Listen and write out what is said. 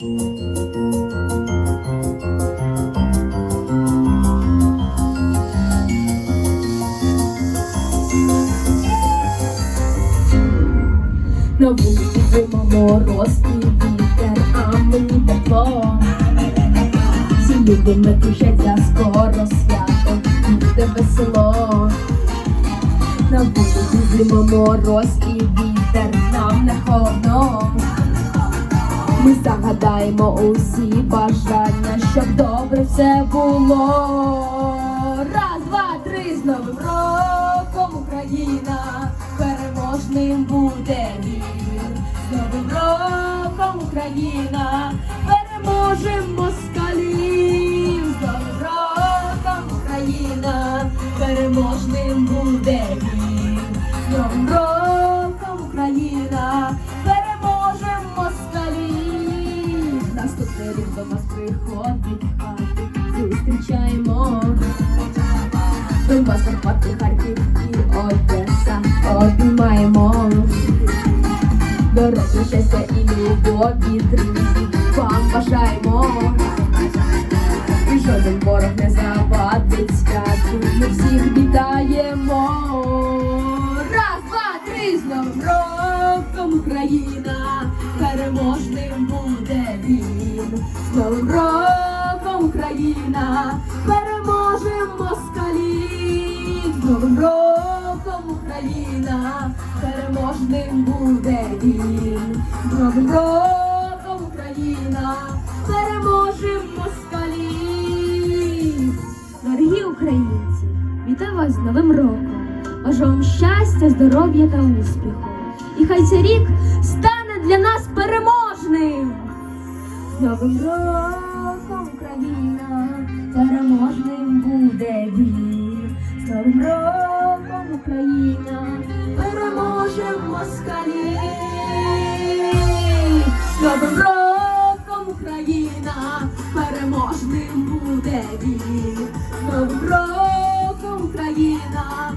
На вулиці зима мороз і вітер, а мені тепло. Всі люди не скоро свято, буде весело. На вулиці зима мороз і вітер, нам не холодно. Ми усі бажання, щоб добре все було. Раз, два, три, з Новим роком Україна, переможним буде мір. З Новим роком Україна, переможем Дорослі щастя і любові, друзі, вам бажаємо. І жоден ворог не завадить святу, ми всіх вітаємо. Раз, два, три, з Новим роком Україна, переможним буде він. З Новим роком Україна, Україна, переможним буде він. Новим роком Україна, переможем москалів. Дорогі українці, вітаю вас з Новим роком. Бажаю вам щастя, здоров'я та успіху. І хай цей рік стане для нас переможним. Новим роком Україна, переможним буде він. Новим роком Новим Україна, переможним буде він. З Новим роком Україна,